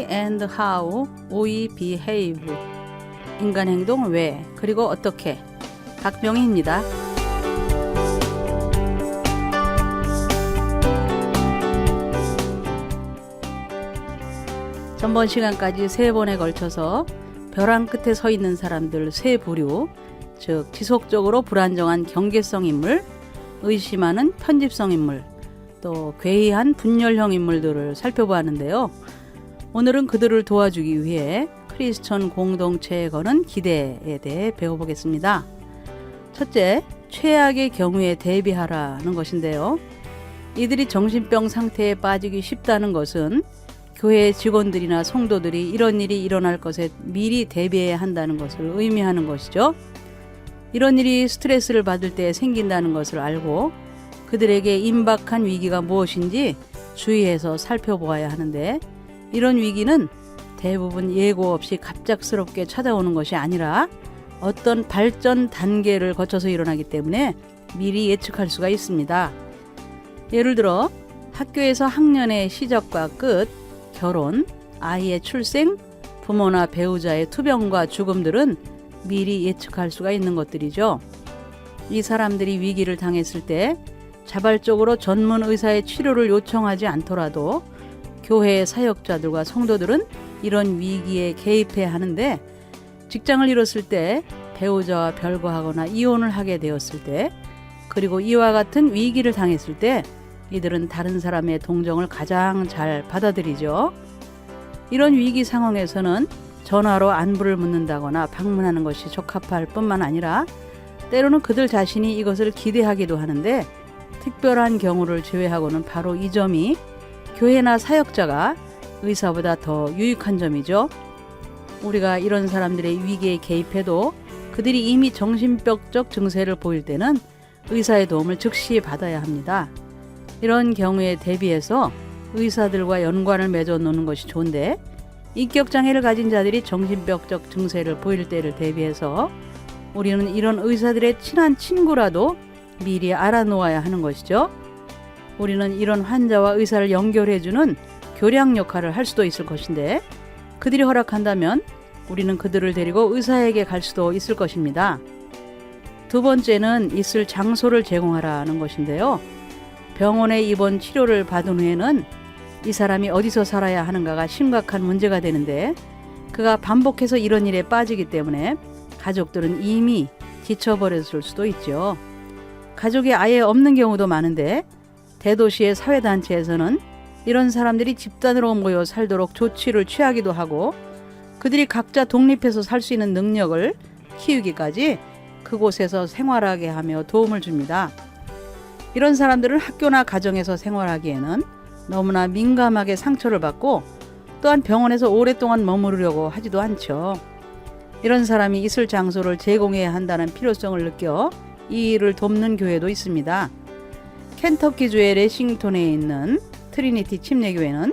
Why and how we behave. 인간 행동 왜, 그리고 어떻게. 박명희입니다. 전번 시간까지 세 번에 걸쳐서 벼랑 끝에 서 있는 사람들 세 부류, 즉 지속적으로 불안정한 경계성 인물, 의심하는 편집성 인물, 또 괴이한 분열형 인물들을 살펴보았는데요. 오늘은 그들을 도와주기 위해 크리스천 공동체에 거는 기대에 대해 배워보겠습니다. 첫째, 최악의 경우에 대비하라는 것인데요. 이들이 정신병 상태에 빠지기 쉽다는 것은 교회 직원들이나 성도들이 이런 일이 일어날 것에 미리 대비해야 한다는 것을 의미하는 것이죠. 이런 일이 스트레스를 받을 때 생긴다는 것을 알고 그들에게 임박한 위기가 무엇인지 주의해서 살펴보아야 하는데 이런 위기는 대부분 예고 없이 갑작스럽게 찾아오는 것이 아니라 어떤 발전 단계를 거쳐서 일어나기 때문에 미리 예측할 수가 있습니다. 예를 들어 학교에서 학년의 시작과 끝, 결혼, 아이의 출생, 부모나 배우자의 투병과 죽음들은 미리 예측할 수가 있는 것들이죠. 이 사람들이 위기를 당했을 때 자발적으로 전문 의사의 치료를 요청하지 않더라도 교회의 사역자들과 성도들은 이런 위기에 개입해야 하는데 직장을 잃었을 때 배우자와 별거하거나 이혼을 하게 되었을 때 그리고 이와 같은 위기를 당했을 때 이들은 다른 사람의 동정을 가장 잘 받아들이죠. 이런 위기 상황에서는 전화로 안부를 묻는다거나 방문하는 것이 적합할 뿐만 아니라 때로는 그들 자신이 이것을 기대하기도 하는데 특별한 경우를 제외하고는 바로 이 점이 교회나 사역자가 의사보다 더 유익한 점이죠. 우리가 이런 사람들의 위기에 개입해도 그들이 이미 정신병적 증세를 보일 때는 의사의 도움을 즉시 받아야 합니다. 이런 경우에 대비해서 의사들과 연관을 맺어 놓는 것이 좋은데 인격 장애를 가진 자들이 정신병적 증세를 보일 때를 대비해서 우리는 이런 의사들의 친한 친구라도 미리 알아놓아야 하는 것이죠. 우리는 이런 환자와 의사를 연결해주는 교량 역할을 할 수도 있을 것인데 그들이 허락한다면 우리는 그들을 데리고 의사에게 갈 수도 있을 것입니다. 두 번째는 있을 장소를 제공하라는 것인데요. 병원에 입원 치료를 받은 후에는 이 사람이 어디서 살아야 하는가가 심각한 문제가 되는데 그가 반복해서 이런 일에 빠지기 때문에 가족들은 이미 지쳐버렸을 수도 있죠. 가족이 아예 없는 경우도 많은데 대도시의 사회단체에서는 이런 사람들이 집단으로 모여 살도록 조치를 취하기도 하고 그들이 각자 독립해서 살 수 있는 능력을 키우기까지 그곳에서 생활하게 하며 도움을 줍니다. 이런 사람들은 학교나 가정에서 생활하기에는 너무나 민감하게 상처를 받고 또한 병원에서 오랫동안 머무르려고 하지도 않죠. 이런 사람이 있을 장소를 제공해야 한다는 필요성을 느껴 이 일을 돕는 교회도 있습니다. 켄터키주의 레싱톤에 있는 트리니티 침례교회는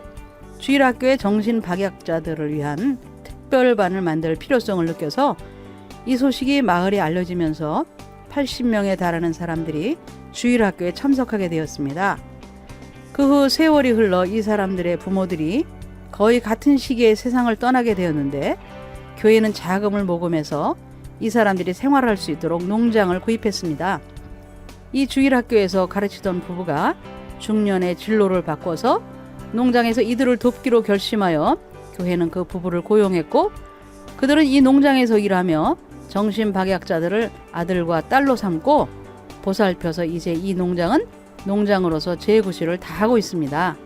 주일학교의 정신 박약자들을 위한 특별반을 만들 필요성을 느껴서 이 소식이 마을에 알려지면서 80명에 달하는 사람들이 주일학교에 참석하게 되었습니다. 그 후 세월이 흘러 이 사람들의 부모들이 거의 같은 시기에 세상을 떠나게 되었는데 교회는 자금을 모금해서 이 사람들이 생활할 수 있도록 농장을 구입했습니다. 이 주일 학교에서 가르치던 부부가 중년의 진로를 바꿔서 농장에서 이들을 돕기로 결심하여 교회는 그 부부를 고용했고 그들은 이 농장에서 일하며 정신박약자들을 아들과 딸로 삼고 보살펴서 이제 이 농장은 농장으로서 재구실을 다하고 있습니다.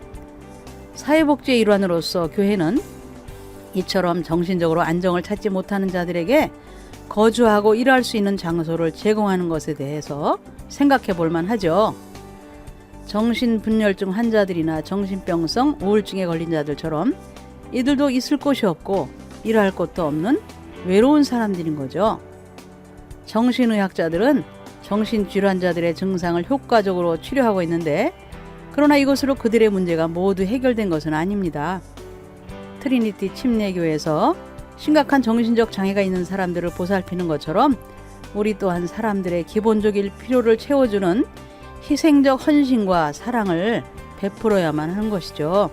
사회복지의 일환으로서 교회는 이처럼 정신적으로 안정을 찾지 못하는 자들에게 거주하고 일할 수 있는 장소를 제공하는 것에 대해서 생각해 볼 만 하죠. 정신분열증 환자들이나 정신병성 우울증에 걸린 자들처럼 이들도 있을 곳이 없고 일할 곳도 없는 외로운 사람들인 거죠. 정신의학자들은 정신질환자들의 증상을 효과적으로 치료하고 있는데 그러나 이것으로 그들의 문제가 모두 해결된 것은 아닙니다. 트리니티 침례교에서 심각한 정신적 장애가 있는 사람들을 보살피는 것처럼 우리 또한 사람들의 기본적인 필요를 채워주는 희생적 헌신과 사랑을 베풀어야만 하는 것이죠.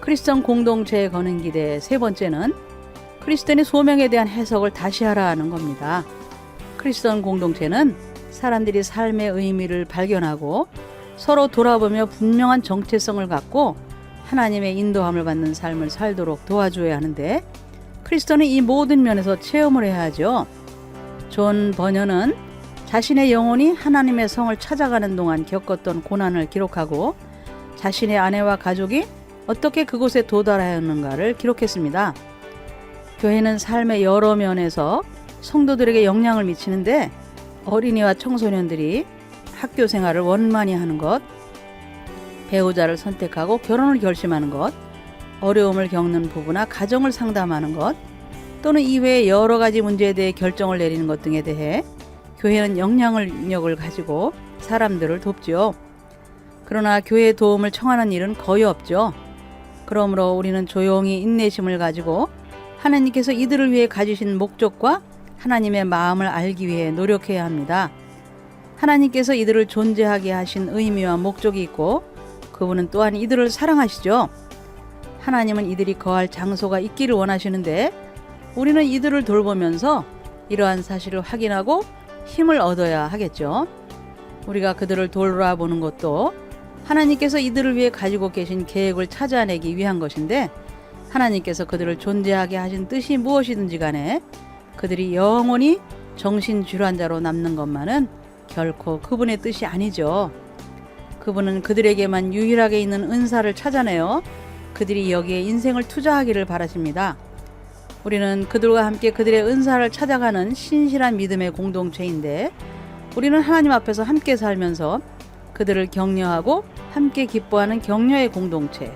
크리스천 공동체에 거는 기대 세 번째는 크리스천의 소명에 대한 해석을 다시 하라는 겁니다. 크리스천 공동체는 사람들이 삶의 의미를 발견하고 서로 돌아보며 분명한 정체성을 갖고 하나님의 인도함을 받는 삶을 살도록 도와줘야 하는데 크리스천은 이 모든 면에서 체험을 해야 하죠. 존 버녀는 자신의 영혼이 하나님의 성을 찾아가는 동안 겪었던 고난을 기록하고 자신의 아내와 가족이 어떻게 그곳에 도달하였는가를 기록했습니다. 교회는 삶의 여러 면에서 성도들에게 영향을 미치는데 어린이와 청소년들이 학교 생활을 원만히 하는 것, 배우자를 선택하고 결혼을 결심하는 것, 어려움을 겪는 부부나 가정을 상담하는 것, 또는 이외의 여러 가지 문제에 대해 결정을 내리는 것 등에 대해 교회는 영향력을 가지고 사람들을 돕지요. 그러나 교회의 도움을 청하는 일은 거의 없죠. 그러므로 우리는 조용히 인내심을 가지고 하나님께서 이들을 위해 가지신 목적과 하나님의 마음을 알기 위해 노력해야 합니다. 하나님께서 이들을 존재하게 하신 의미와 목적이 있고 그분은 또한 이들을 사랑하시죠. 하나님은 이들이 거할 장소가 있기를 원하시는데 우리는 이들을 돌보면서 이러한 사실을 확인하고 힘을 얻어야 하겠죠. 우리가 그들을 돌아보는 것도 하나님께서 이들을 위해 가지고 계신 계획을 찾아내기 위한 것인데 하나님께서 그들을 존재하게 하신 뜻이 무엇이든지 간에 그들이 영원히 정신질환자로 남는 것만은 결코 그분의 뜻이 아니죠. 그분은 그들에게만 유일하게 있는 은사를 찾아내어 그들이 여기에 인생을 투자하기를 바라십니다. 우리는 그들과 함께 그들의 은사를 찾아가는 신실한 믿음의 공동체인데 우리는 하나님 앞에서 함께 살면서 그들을 격려하고 함께 기뻐하는 격려의 공동체,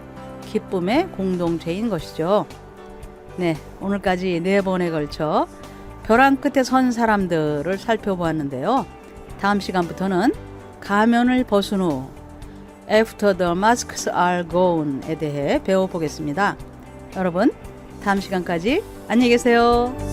기쁨의 공동체인 것이죠. 네, 오늘까지 네 번에 걸쳐 벼랑 끝에 선 사람들을 살펴보았는데요. 다음 시간부터는 가면을 벗은 후 After the masks are gone에 대해 배워보겠습니다. 여러분, 다음 시간까지 안녕히 계세요.